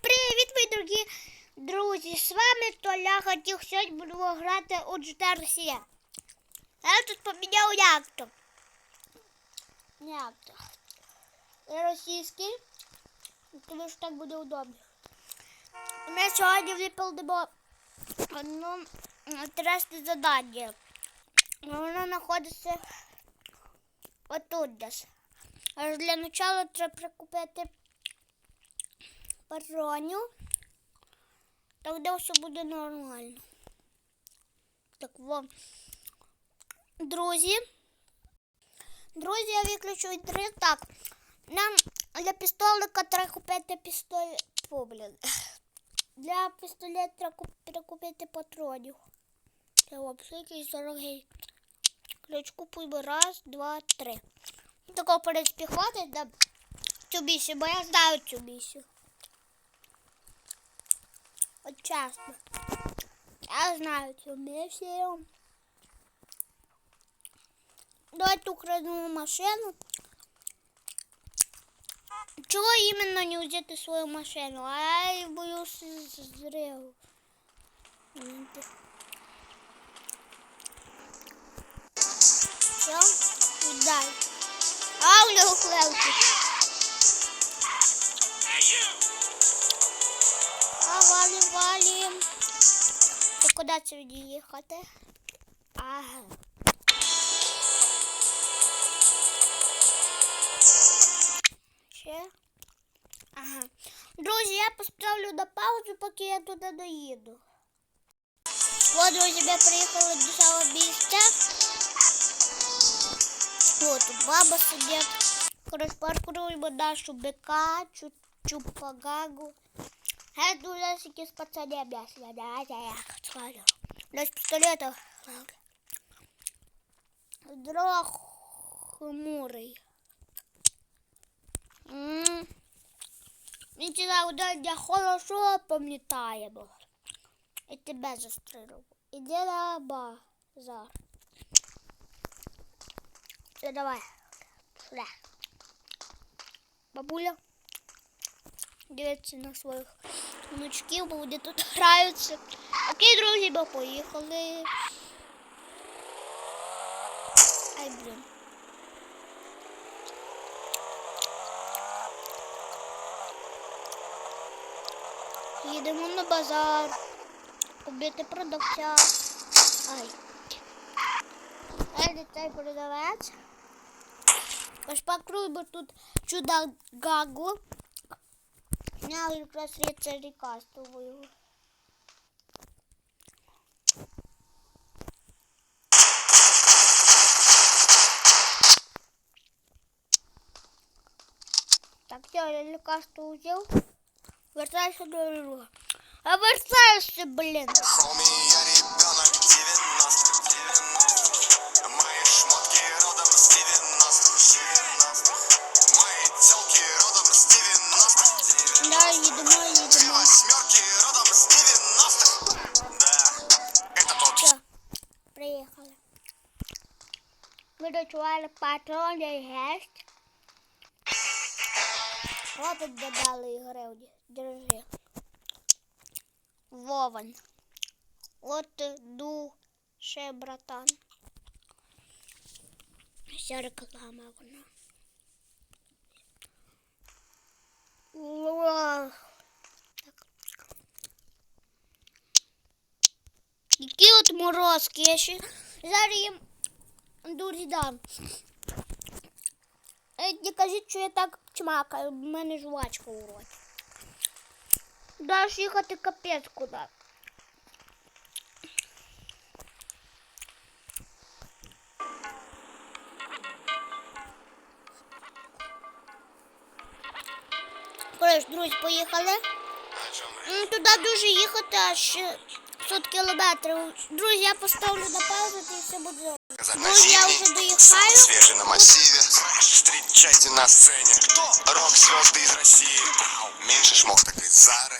Привіт, мої дорогі друзі! З вами Толя хотів сьогодні будемо грати у Росія. Я тут поміняв як-то. Як-то. Російський. Тому що так буде удобно. Ми сьогодні виповнимо одну інтересне задання. Воно знаходиться отут десь. Аж для початку треба прикупити патронів. Тогда все буде нормально. Так во. Друзі. Друзі, я виключу інтернет. Так. Нам для пістолика треба купити пістолет. Блін. Для пістолета треба куп- прикупити патронів. Це взагалі якийсь дорогий. Ключ купуємо. Раз, два, три. Такого, в принципі, хватить на цю місію, бо я знаю цю місію. От чесно. Я знаю цю місію. Давайте украду машину. Чого іменно не взяти свою машину? А я боюсь зриву. Все, віддай. А, у нього хлевки. Куди це їхати? Ага. Ще? Ага. Друзі, я поставлю на паузу, поки я туди доїду. От, друзі, ми приїхали до цього місця. О, тут баба сидить. Коротше, паркуємо нашу бика, чу чупагагу. Я дуже сики з пацанами я сидять, я хочу. Десь пістолета. Здорово, хмурий. М. Він тебе я хорошо пам'ятаємо. І тебе застрелив. Іди на базар. Все, давай. Сюда. Бабуля. Дивиться на своїх внучків, бо вони тут граються. Окей, друзі, ми поїхали. Ай, блін. Їдемо на базар. Купити продавця. Ай. Ай, цей продавець. Пошпакруємо тут чудо гагу. Я якраз це лікарствую. Так, я лікарство взяв. Вертайся до друга. А вертайся, блін. Ми дочували патрони гесть. Хлопець додали гривні. Держи. Вован. От душе, братан. Вся реклама вона. Які от морозки, я ще зараз їм дуже дам. Е, Не кажіть, що я так чмакаю, в мене жвачка у роті. Даш їхати капець куди. Коротше, друзі, поїхали. Туди дуже їхати аж 500 кілометрів. Друзі, я поставлю на паузу, і все буде. добре. Друзі, я вже доїхаю. Свежий на массиве Встречайте на сцене Рок-звезды из России Меньше шмоток из Зары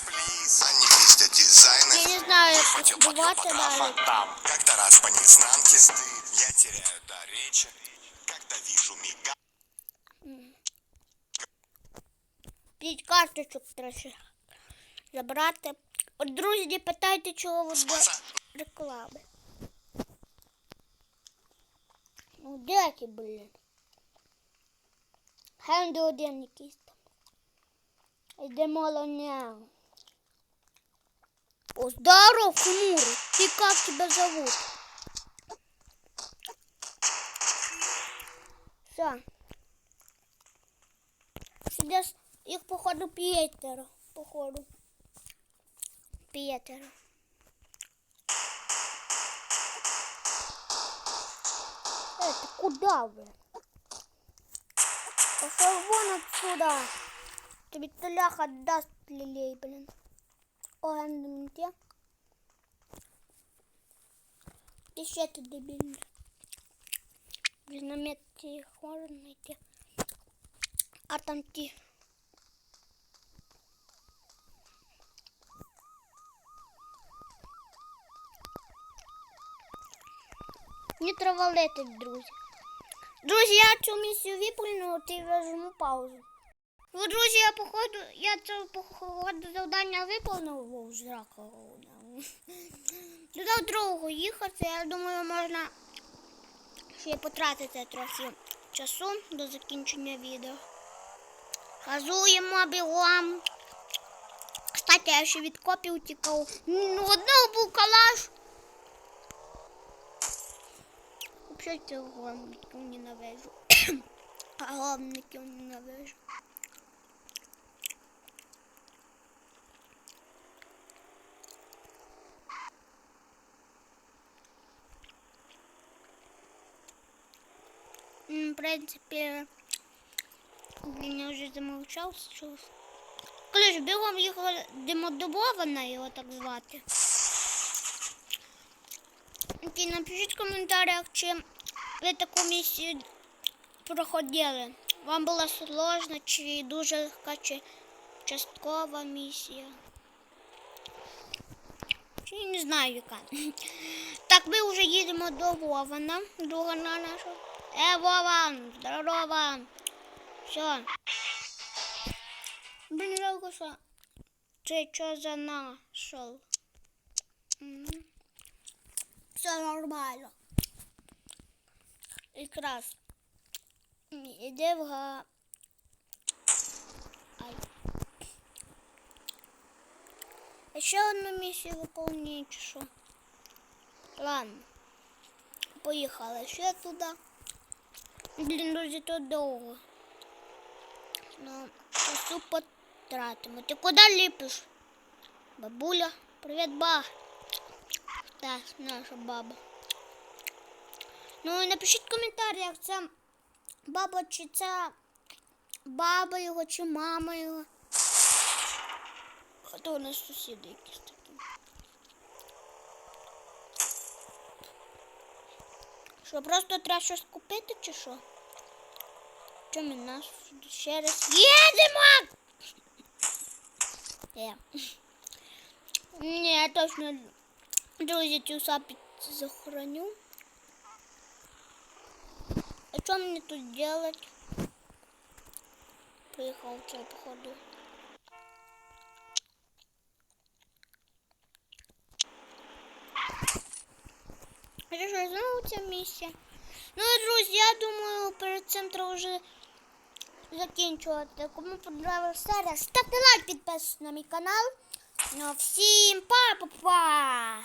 Они пиздят дизайны Я не знаю, як Хотел под збивати далі. там Как-то раз по незнанке Я теряю до речи Когда вижу мига П'ять карточок трохи. забрати. От друзі, не питайте, чого ви до Спаса. реклами. Ну, де ті, блін? Хенди один якийсь там. Йдемо лоня. О, здоров, Хмурый. Ты как тебя зовут? Все. Сидишь, их походу пятеро. Походу. Пятеро. Это куда вы? Пошел вон отсюда. Тебе Толяха отдаст лилей, блин. О, где? Ти ты дебильный? Блин, на намет их можно найти. А там ті. Не травалити, друзі. Друзі, я цю місію виповнила, ти візьму паузу. Ну, друзі, я походу, я це походу завдання виповнив, бо жрака. Туди довго їхати, я думаю, можна ще потратити трохи часу до закінчення відео. Газуємо бігом. Кстати, я ще від копів утікав. Ну, одного був калаш. Взагалі цього ненавижу. А гомників ненавижу. В принципі, блін, я вже замовчав щось. Коли ж бігом їхала демодобована його так звати. Окей, напишіть в коментарях, чи ви таку місію проходили. Вам була сложна, чи дуже легка, чи часткова місія. Чи не знаю яка. Так, ми вже їдемо до Вована, друга на нашого. Е, Вован, здорово. Все. Блин, жалко, що ти що за нашел? Все нормально. Якраз. Іде в га... Ай. А Ще одну місію виконує, чи що? Ладно. Поїхали ще туди. Блін, друзі, то довго. Ну, часу потратимо. Ти куди ліпиш? Бабуля, привіт, ба. Так, наша баба. Ну, і напишіть в коментарях, це баба чи це баба його, чи мама його. А то у нас сусіди якісь такі. Що, просто треба щось купити чи що? Чому нас ще раз їдемо? Е. Ні, я точно, друзі, цю сапі захороню. А що мені тут делать? Приїхав цей походу. Це що, знову ця місія? Ну і друзі, я думаю, перед цим треба вже закінчувати. Кому подобалася серія, ставте лайк, підписуйтесь на мій канал. Ну, всім па-па-па!